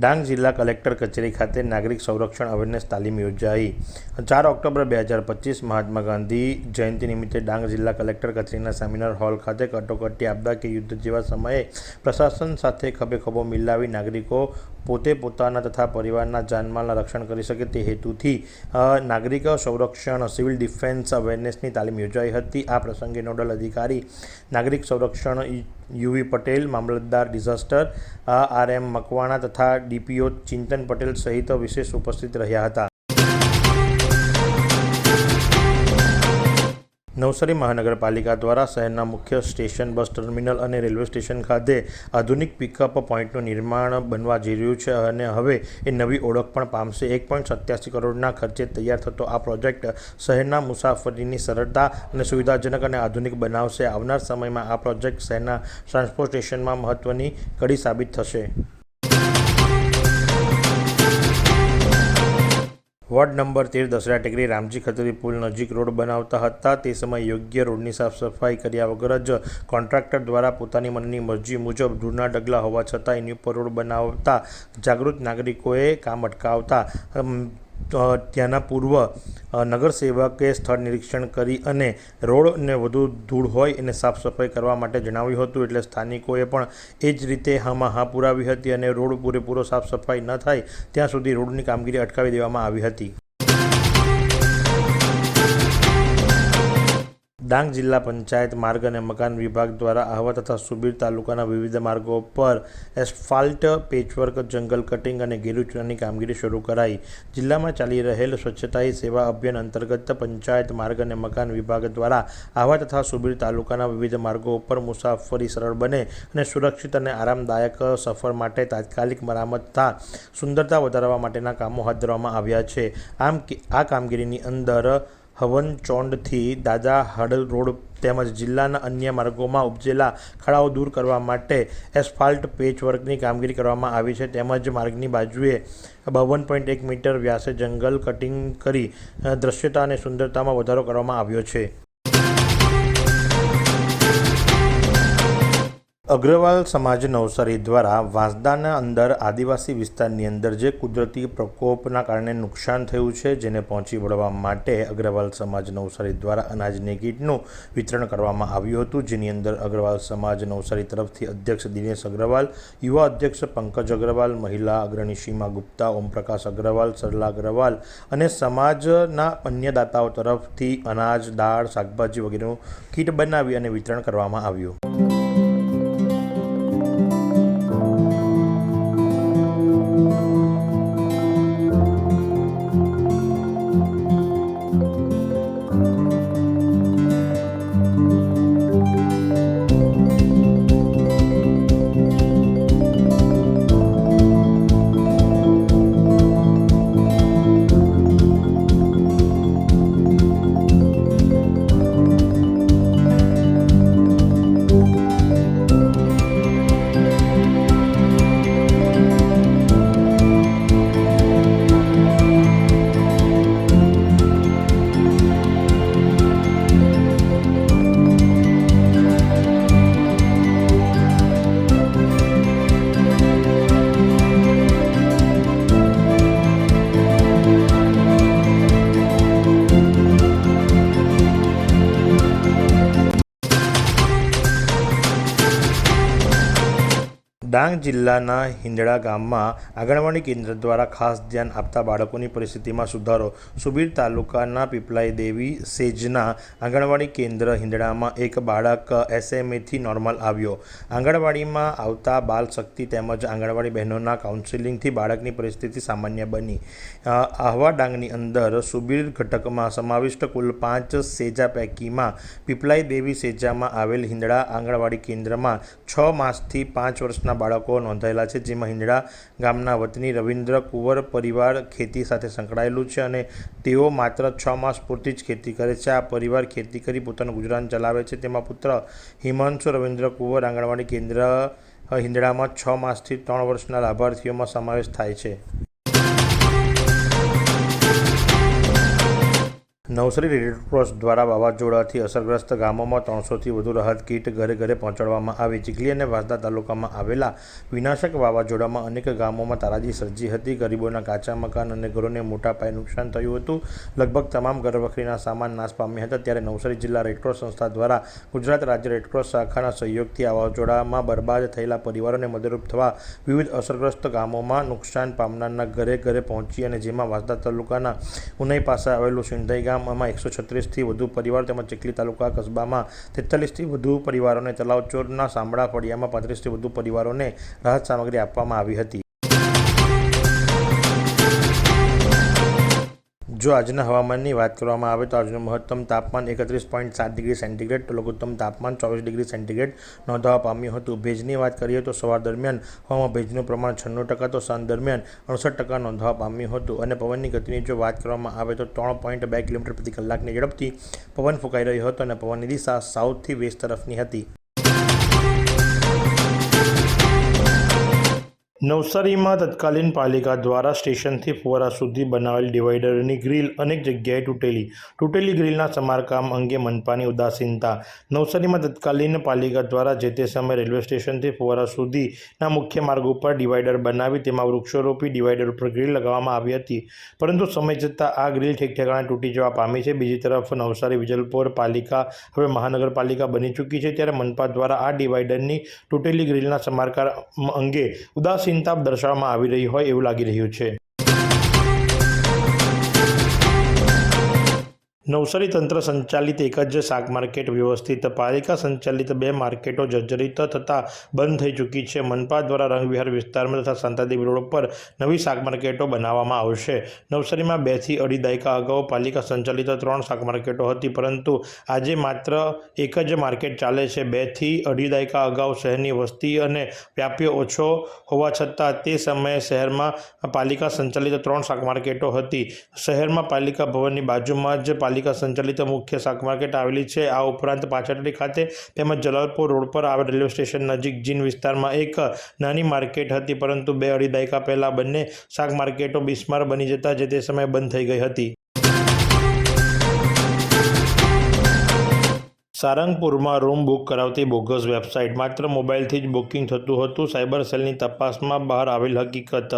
ડાંગ જિલ્લા કલેક્ટર કચેરી ખાતે નાગરિક સંરક્ષણ અવેરનેસ તાલીમ યોજાઈ. ચાર ઓક્ટોબર બે હજાર પચીસ મહાત્મા ગાંધી જયંતિ નિમિત્તે ડાંગ જિલ્લા કલેક્ટર કચેરીના સેમિનાર હોલ ખાતે કટોકટી આપદા કે યુદ્ધ જેવા સમયે પ્રશાસન સાથે ખભે ખભો મિલાવી નાગરિકો પોતે પોતાના તથા પરિવારના જાનમાલના રક્ષણ કરી શકે તે હેતુથી નાગરિક સંરક્ષણ, સિવિલ ડિફેન્સ અવેરનેસની તાલીમ યોજાઈ હતી. આ પ્રસંગે નોડલ અધિકારી, નાગરિક સંરક્ષણ UV Patel, Patel disaster R M Makwana તથા ડીપીઓ ચિંતન પટેલ સહિત વિશેષ ઉપસ્થિત રહ્યા હતા. નવસારી મહાનગરપાલિકા દ્વારા શહેરના મુખ્ય સ્ટેશન, બસ ટર્મિનલ અને રેલવે સ્ટેશન ખાતે આધુનિક પિકઅપ પોઈન્ટનું નિર્માણ બનવા જઈ રહ્યું છે અને હવે એ નવી ઓળખ પણ પામશે. એક પોઈન્ટ સત્યાસી કરોડના ખર્ચે તૈયાર થતો આ પ્રોજેક્ટ શહેરના મુસાફરીની સરળતા અને સુવિધાજનક અને આધુનિક બનાવશે. આવનાર સમયમાં આ પ્રોજેક્ટ શહેરના ટ્રાન્સપોર્ટેશનમાં મહત્ત્વની કડી સાબિત થશે. વોર્ડ નંબર તેર દસરા ટેકરી રામજી ખત્રી પુલ નજીક રોડ બનાવતા હતા. તે સમયે યોગ્ય રોડની સાફ સફાઈ કર્યા વગર જ કોન્ટ્રાક્ટર દ્વારા પોતાની મનની મરજી મુજબ ધૂળના ડગલા હોવા છતાં એની ઉપર રોડ બનાવતા જાગૃત નાગરિકોએ કામ અટકાવતા ત્યાંના પૂર્વ નગરસેવકે સ્થળ નિરીક્ષણ કરી અને રોડને વધુ ધૂળ હોય એને સાફ સફાઈ કરવા માટે જણાવ્યું હતું. એટલે સ્થાનિકોએ પણ એ જ રીતે હામાં હા પુરાવી હતી અને રોડ પૂરેપૂરો સાફ સફાઈ ન થાય ત્યાં સુધી રોડની કામગીરી અટકાવી દેવામાં આવી હતી. ડાંગ જિલ્લા પંચાયત માર્ગ અને મકાન વિભાગ દ્વારા આહવા તથા સુબીર તાલુકાના વિવિધ માર્ગો પર એસ્ફાલ્ટ પેચવર્ક, જંગલ કટિંગ અને ગેરુચરાની કામગીરી શરૂ કરાઈ. જિલ્લામાં ચાલી રહેલ સ્વચ્છતા સેવા અભિયાન અંતર્ગત પંચાયત માર્ગ અને મકાન વિભાગ દ્વારા આહવા તથા સુબીર તાલુકાના વિવિધ માર્ગો ઉપર મુસાફરી સરળ બને અને સુરક્ષિત અને આરામદાયક સફર માટે તાત્કાલિક મરામત તથા સુંદરતા વધારવા માટેના કામો હાથ ધરવામાં આવ્યા છે. આમ આ કામગીરીની અંદર હવનચોંડથી દાદા હડલ રોડ તેમજ જિલ્લાના અન્ય માર્ગોમાં ઉપજેલા ખાડાઓ દૂર કરવા માટે એસ્ફાલ્ટ પેચવર્કની કામગીરી કરવામાં આવી છે. તેમજ માર્ગની બાજુએ બાવન પોઈન્ટ એક મીટર વ્યાસે જંગલ કટિંગ કરી દૃશ્યતા અને સુંદરતામાં વધારો કરવામાં આવ્યો છે. અગ્રવાલ સમાજ નવસારી દ્વારા વાંસદાના અંદર આદિવાસી વિસ્તારની અંદર જે કુદરતી પ્રકોપના કારણે નુકસાન થયું છે, જેને પહોંચી વળવા માટે અગ્રવાલ સમાજ નવસારી દ્વારા અનાજની કીટનું વિતરણ કરવામાં આવ્યું હતું. જેની અંદર અગ્રવાલ સમાજ નવસારી તરફથી અધ્યક્ષ દિનેશ અગ્રવાલ, યુવા અધ્યક્ષ પંકજ અગ્રવાલ, મહિલા અગ્રણી સીમા ગુપ્તા, ઓમપ્રકાશ અગ્રવાલ, સરલા અગ્રવાલ અને સમાજના અન્ય દાતાઓ તરફથી અનાજ, દાળ, શાકભાજી વગેરેનું કીટ બનાવી અને વિતરણ કરવામાં આવ્યું. ડાંગ જિલ્લાના હિંદડા ગામમાં આંગણવાડી કેન્દ્ર દ્વારા ખાસ ધ્યાન આપતા બાળકોની પરિસ્થિતિમાં સુધારો. સુબીર તાલુકાના પીપલાઈ દેવી સેજના આંગણવાડી કેન્દ્ર હિંદડામાં એક બાળક એસએમએથી નોર્મલ આવ્યો. આંગણવાડીમાં આવતા બાલ શક્તિ તેમજ આંગણવાડી બહેનોના કાઉન્સિલિંગથી બાળકની પરિસ્થિતિ સામાન્ય બની. આહવા ડાંગની અંદર સુબીર ઘટકમાં સમાવિષ્ટ કુલ પાંચ સેજા પૈકીમાં પીપલાઈ દેવી સેજામાં આવેલ હિંદડા આંગણવાડી કેન્દ્રમાં છ માસથી પાંચ વર્ષના બાળકો નોંધાયેલા છે જેમાં હિંદડા ગામના વતની રવિન્દ્ર કુંવર પરિવાર ખેતી સાથે સંકળાયેલું છે અને તેઓ માત્ર છ માસ પૂરતી જ ખેતી કરે છે. આ પરિવાર ખેતી કરી પોતાનું ગુજરાન ચલાવે છે. તેમાં પુત્ર હિમાંશુ રવિન્દ્ર કુંવર આંગણવાડી કેન્દ્ર હિંદડામાં છ માસથી ત્રણ વર્ષના લાભાર્થીઓમાં સમાવેશ થાય છે. નવસારી રેડક્રોસ દ્વારા વાવાઝોડાથી અસરગ્રસ્ત ગામોમાં ત્રણસોથી વધુ રાહત કીટ ઘરે ઘરે પહોંચાડવામાં આવી. ચીખલી અને વાંસદા તાલુકામાં આવેલા વિનાશક વાવાઝોડામાં અનેક ગામોમાં તારાજી સર્જી હતી. ગરીબોના કાચા મકાન અને ઘરોને મોટા પાયે નુકસાન થયું હતું. લગભગ તમામ ઘરવખરીના સામાન નાશ પામ્યા હતા. ત્યારે નવસારી જિલ્લા રેડક્રોસ સંસ્થા દ્વારા ગુજરાત રાજ્ય રેડક્રોસ શાખાના સહયોગથી વાવાઝોડામાં બરબાદ થયેલા પરિવારોને મદદરૂપ થવા વિવિધ અસરગ્રસ્ત ગામોમાં નુકસાન પામનારના ઘરે ઘરે પહોંચી અને જેમાં વાંસદા તાલુકાના ઉનાઈ પાસે આવેલું સિંધાઈ ગામ આમાં એકસો છત્રીસથી વધુ પરિવાર તેમજ ચીખલી તાલુકા કસ્બામાં તેતાલીસથી વધુ પરિવારોને તલાવચોરના શામળા ફળિયામાં પાંત્રીસથી વધુ પરિવારોને રાહત સામગ્રી આપવામાં આવી હતી. જો આજના હવામાનની વાત કરવામાં આવે તો આજનું મહત્તમ તાપમાન એકત્રીસ પોઈન્ટ સાત ડિગ્રી સેન્ટીગ્રેડ તો લઘુત્તમ તાપમાન ચોવીસ ડિગ્રી સેન્ટીગ્રેડ નોંધવા પામ્યું હતું. ભેજની વાત કરીએ તો સવાર દરમિયાન હવામાં ભેજનું પ્રમાણ છન્નું ટકા તો સાંજ દરમિયાન અડસઠ ટકા નોંધવા પામ્યું હતું અને પવનની ગતિની જો વાત કરવામાં આવે તો ત્રણ પોઈન્ટ બે કિલોમીટર પ્રતિ કલાકની ઝડપથી પવન ફૂંકાઈ રહ્યો હતો અને પવનની દિશા સાઉથથી વેસ્ટ તરફની હતી. નવસારીમાં તત્કાલીન પાલિકા દ્વારા સ્ટેશનથી ફુવારા સુધી બનાવેલ ડિવાઈડરની ગ્રીલ અનેક જગ્યાએ તૂટેલી. તૂટેલી ગ્રીલના સમારકામ અંગે મનપાની ઉદાસીનતા. નવસારીમાં તત્કાલીન પાલિકા દ્વારા જે તે સમયે રેલવે સ્ટેશનથી ફુવારા સુધીના મુખ્ય માર્ગ ઉપર ડિવાઈડર બનાવી તેમાં વૃક્ષોરોપી ડિવાઈડર ઉપર ગ્રીલ લગાવવામાં આવી હતી. પરંતુ સમય જતાં આ ગ્રીલ ઠેકઠેકાણે તૂટી જવા પામી છે. બીજી તરફ નવસારી વિજલપોર પાલિકા હવે મહાનગરપાલિકા બની ચૂકી છે. ત્યારે મનપા દ્વારા આ ડિવાઈડરની તૂટેલી ગ્રીલના સમારકામ અંગે ઉદાસીનતા દર્શાવવામાં આવી રહી હોય એવું લાગી રહ્યું છે. નવસારી તંત્ર સંચાલિત એક જ શાક માર્કેટ વ્યવસ્થિત પાલિકા સંચાલિત બે માર્કેટો જર્જરિત થતાં બંધ થઈ ચૂકી છે. મનપા દ્વારા રંગવિહાર વિસ્તારમાં તથા સંતાદેવી રોડ પર નવી શાક માર્કેટો બનાવવામાં આવશે. નવસારીમાં બેથી અઢી દાયકા અગાઉ પાલિકા સંચાલિત ત્રણ શાક માર્કેટો હતી, પરંતુ આજે માત્ર એક જ માર્કેટ ચાલે છે. બેથી અઢી દાયકા અગાઉ શહેરની વસ્તી અને વ્યાપ્ય ઓછો હોવા છતાં તે સમયે શહેરમાં પાલિકા સંચાલિત ત્રણ શાક માર્કેટો હતી. શહેરમાં પાલિકા ભવનની બાજુમાં જ પાલિકા સંચાલિત મુખ્ય શાક માર્કેટ આવેલી છે. આ ઉપરાંત પાછળડી ખાતે તેમજ જલાલપુર રોડ પર આવેલ રેલવે સ્ટેશન નજીક જીન વિસ્તારમાં એક નાની માર્કેટ હતી, પરંતુ બે અઢી દાયકા પહેલાં બંને શાક માર્કેટો બિસ્માર બની જતા જે તે સમયે બંધ થઈ ગઈ હતી. સારંગપુરમાં રૂમ બુક કરાવતી બોગસ વેબસાઇટ. માત્ર મોબાઈલથી જ બુકિંગ થતું હતું. સાયબર સેલની તપાસમાં બહાર આવેલ હકીકત.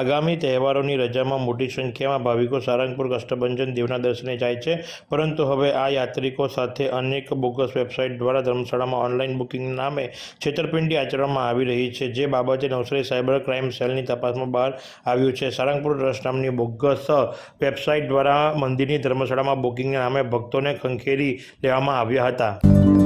આગામી તહેવારોની રજામાં મોટી સંખ્યામાં ભાવિકો સારંગપુર કષ્ટભંજન દેવના દર્શને જાય છે. પરંતુ હવે આ યાત્રિકો સાથે અનેક બોગસ વેબસાઇટ દ્વારા ધર્મશાળામાં ઓનલાઈન બુકિંગ નામે છેતરપિંડી આચરવામાં આવી રહી છે, જે બાબતે નવસારી સાયબર ક્રાઇમ સેલની તપાસમાં બહાર આવ્યું છે. સારંગપુર ટ્રસ્ટ નામની બોગસ વેબસાઇટ દ્વારા મંદિરની ધર્મશાળામાં બુકિંગના નામે ભક્તોને ખંખેરી લેવામાં આવ્યા હતા. Tá.